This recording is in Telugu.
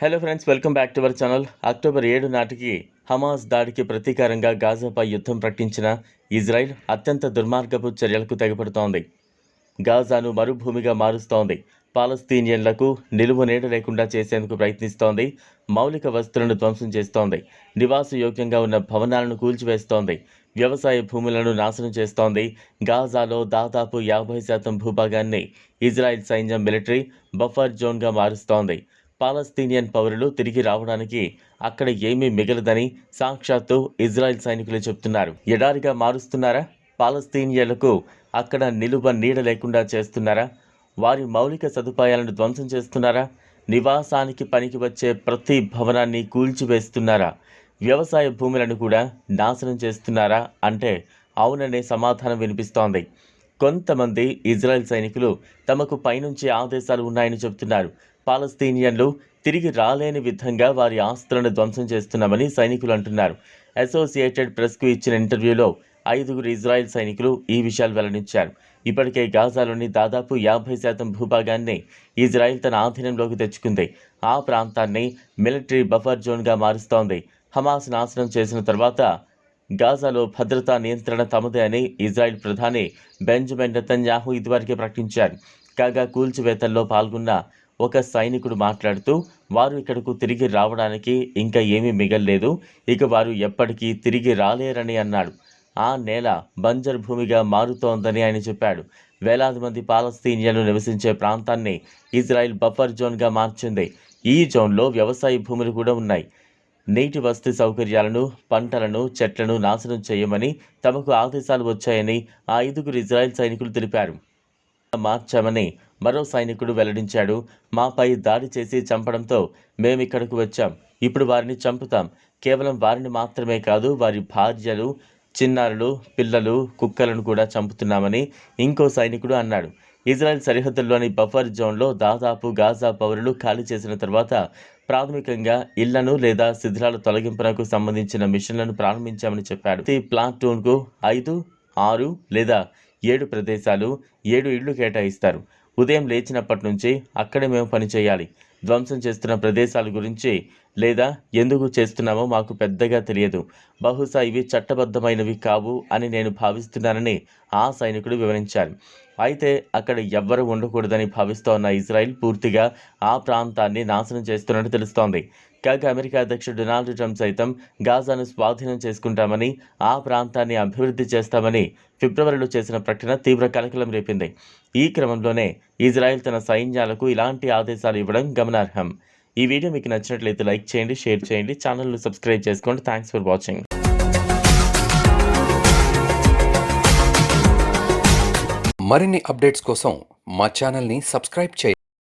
Hello friends welcome back to our channel October ఏడు నాటికి హమాస్ దాడికి ప్రతీకారంగా గాజాపై యుద్ధం ప్రకటించిన ఇజ్రాయెల్ అత్యంత దుర్మార్గపు చర్యలకు తెగపడుతోంది. గాజాను మరుభూమిగా మారుస్తోంది. పాలస్తీనియన్లకు నిలువ నీడ లేకుండా చేసేందుకు ప్రయత్నిస్తోంది. మౌలిక వస్తువులను ధ్వంసం చేస్తోంది. నివాసయోగ్యంగా ఉన్న భవనాలను కూల్చివేస్తోంది. వ్యవసాయ భూములను నాశనం చేస్తోంది. గాజాలో దాదాపు యాభై శాతం భూభాగాన్ని ఇజ్రాయెల్ సైన్యం మిలిటరీ బఫర్ జోన్గా మారుస్తోంది. పాలస్తీనియన్ పౌరులు తిరిగి రావడానికి అక్కడ ఏమీ మిగలదని సాక్షాత్తు ఇజ్రాయెల్ సైనికులు చెప్తున్నారు. ఎడారిగా మారుస్తున్నారా? పాలస్తీనియన్లకు అక్కడ నిలువ నీడ లేకుండా చేస్తున్నారా? వారి మౌలిక సదుపాయాలను ధ్వంసం చేస్తున్నారా? నివాసానికి పనికి వచ్చే ప్రతి భవనాన్ని కూల్చివేస్తున్నారా? వ్యవసాయ భూములను కూడా నాశనం చేస్తున్నారా అంటే అవుననే సమాధానం వినిపిస్తోంది. కొంతమంది ఇజ్రాయెల్ సైనికులు తమకు పైనుంచి ఆదేశాలు ఉన్నాయని చెబుతున్నారు. పాలస్తీనియన్లు తిరిగి రాలేని విధంగా వారి ఆస్తులను ధ్వంసం చేస్తున్నామని సైనికులు అంటున్నారు. అసోసియేటెడ్ ప్రెస్కు ఇచ్చిన ఇంటర్వ్యూలో ఐదుగురు ఇజ్రాయెల్ సైనికులు ఈ విషయాలు వెల్లడించారు. ఇప్పటికే గాజాలోని దాదాపు యాభై శాతం భూభాగాన్ని ఇజ్రాయెల్ తన ఆధీనంలోకి తెచ్చుకుంది. ఆ ప్రాంతాన్ని మిలిటరీ బఫర్ జోన్గా మారుస్తోంది. హమాస్ నాశనం చేసిన తర్వాత గాజాలో భద్రతా నియంత్రణ తమదే అని ఇజ్రాయెల్ ప్రధాని బెంజమిన్ నెతన్యాహు ఇదివరకే ప్రకటించారు. కాగా కూల్చివేతల్లో పాల్గొన్న ఒక సైనికుడు మాట్లాడుతూ వారు ఇక్కడకు తిరిగి రావడానికి ఇంకా ఏమీ మిగల్లేదు. ఇక వారు ఎప్పటికీ తిరిగి రాలేరని అన్నాడు. ఆ నేల బంజర్ భూమిగా మారుతోందని ఆయన చెప్పాడు. వేలాది మంది పాలస్తీనియన్లు నివసించే ప్రాంతాన్ని ఇజ్రాయిల్ బఫర్ జోన్గా మార్చింది. ఈ జోన్లో వ్యవసాయ భూములు కూడా ఉన్నాయి. నీటి వసతి సౌకర్యాలను పంటలను చెట్లను నాశనం చేయమని తమకు ఆదేశాలు వచ్చాయని ఆ ఐదుగురు ఇజ్రాయెల్ సైనికులు తెలిపారు. మార్చామని మరో సైనికుడు వెల్లడించాడు. మాపై దాడి చేసి చంపడంతో మేమిక్కడకు వచ్చాం. ఇప్పుడు వారిని చంపుతాం. కేవలం వారిని మాత్రమే కాదు వారి భార్యలు చిన్నారులు పిల్లలు కుక్కలను కూడా చంపుతున్నామని ఇంకో సైనికుడు అన్నాడు. ఇజ్రాయెల్ సరిహద్దుల్లోని బఫర్ జోన్లో దాదాపు గాజా పౌరులు ఖాళీ చేసిన తర్వాత ప్రాథమికంగా ఇళ్ళను లేదా శిథిలాల తొలగింపునకు సంబంధించిన మిషన్లను ప్రారంభించామని చెప్పాడు. ప్రతి ప్లాటూన్కు ఐదు ఆరు లేదా ఏడు ప్రదేశాలు ఏడు ఇళ్ళు కేటాయిస్తారు. ఉదయం లేచినప్పటి నుంచి అక్కడే మేము పని చేయాలి. ధ్వంసం చేస్తున్న ప్రదేశాల గురించి లేదా ఎందుకు చేస్తున్నామో మాకు పెద్దగా తెలియదు. బహుశా ఇవి చట్టబద్ధమైనవి కావు అని నేను భావిస్తున్నానని ఆ సైనికుడు వివరించారు. అయితే అక్కడ ఎవ్వరూ ఉండకూడదని భావిస్తోన్న ఇజ్రాయిల్ పూర్తిగా ఆ ప్రాంతాన్ని నాశనం చేస్తున్నట్టు తెలుస్తోంది. కాగా అమెరికా అధ్యక్షుడు డొనాల్డ్ ట్రంప్ సైతం గాజాను స్వాధీనం చేసుకుంటామని ఆ ప్రాంతాన్ని అభివృద్ధి చేస్తామని ఫిబ్రవరిలో చేసిన ప్రకటన తీవ్ర కలకలం రేపింది. ఈ క్రమంలోనే ఇజ్రాయెల్ తన సైన్యాలకు ఇలాంటి ఆదేశాలు ఇవ్వడం గమనార్హం. ఈ వీడియో మీకు నచ్చినట్లయితే లైక్ చేయండి షేర్ చేయండి ఛానల్ను సబ్స్క్రైబ్ చేసుకోండి. Thanks for watching. మరిన్ని అప్డేట్స్ కోసం మా ఛానల్ని సబ్స్క్రైబ్ చేయండి.